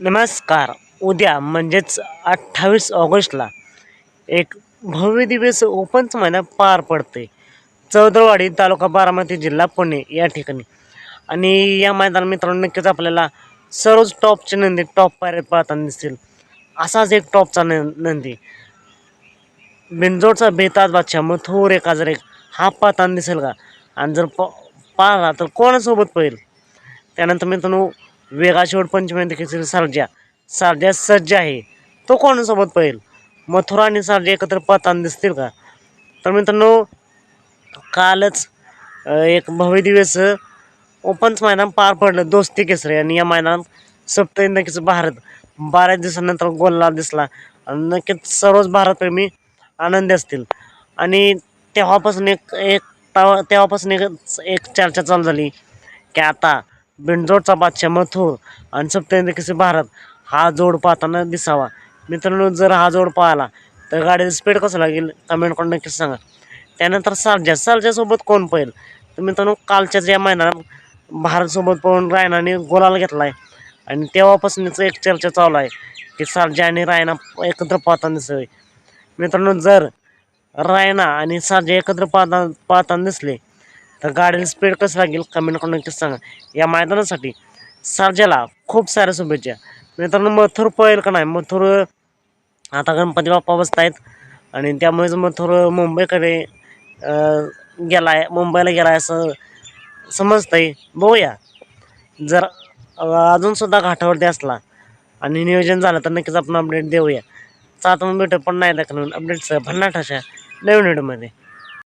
नमस्कार. उद्या म्हणजेच अठ्ठावीस ऑगस्टला एक भव्य दिवस ओपनचं महिना पार पडते चौदरवाडी तालुका बारामती जिल्हा पुणे या ठिकाणी. आणि या मैदान मित्रांनो नक्कीच आपल्याला सर्वच टॉपचे नंदी टॉप पायऱ्यात पाहताना दिसतील असाच एक टॉपचा न नंदी. बिंजोडचा बेताज बादशाह थोर एक हजार एक. हा पाहताना दिसेल का? आणि जर प पाहिला तर कोणासोबत पाहिल त्यानंतर मित्रांनो वेगा शेवट पंचमी केसरी सारजा सारजा सज्ज आहे. तो कोणासोबत पाहिल मथुरा आणि सारजा एकत्र पाहताना दिसतील का? तर मित्रांनो कालच एक भव्य दिवस ओपनचं मैदान पार पडलं. दोस्ती केसरी आणि या मैदानात सप्त नक्कीच भारत बारा दिवसानंतर गोलला दिसला. आणि नक्कीच सर्वच भारतप्रेमी आनंदी असतील. आणि तेव्हापासून एक एक तेव्हापासून एक एक चर्चा चालू झाली की आता बिंडजोडचा बादशाह मथुर आणि सप्तहिंद भारत हा जोड पाहताना दिसावा. मित्रांनो जर हा जोड पाहिला तर गाडीचं स्पीड कसं लागेल? कमेंट करून नक्कीच सांगा. त्यानंतर सारजा सारजासोबत कोण पळेल? तर मित्रांनो कालच्याच या महिन्यात भारतसोबत पळून रायनाने गोलाला घेतला आहे आणि तेव्हापासूनच एक चर्चा चालू आहे की सारजा आणि रायना एकत्र पाहताना दिसावे. मित्रांनो जर रायना आणि सारजा एकत्र पाहता पाहताना दिसले तर गाडीला स्पीड कसं लागेल कमेंट करून नक्कीच सांगा. या मैदानासाठी सारजाला खूप साऱ्या शुभेच्छा. मित्रांनो मथुर पळेल का नाही? मथुर आता गणपती बाप्पा बसत आहेत आणि त्यामुळेच मथुर मुंबईकडे गेला आहे मुंबईला गेला आहे असं समजतंय. बघूया. जर अजूनसुद्धा घाटावरती असला आणि नियोजन झालं तर नक्कीच आपण अपडेट देऊया. सात आता मग भेटू पण नाही दाखवून अपडेटचं भन्नाट अशा नवीन व्हिडिओमध्ये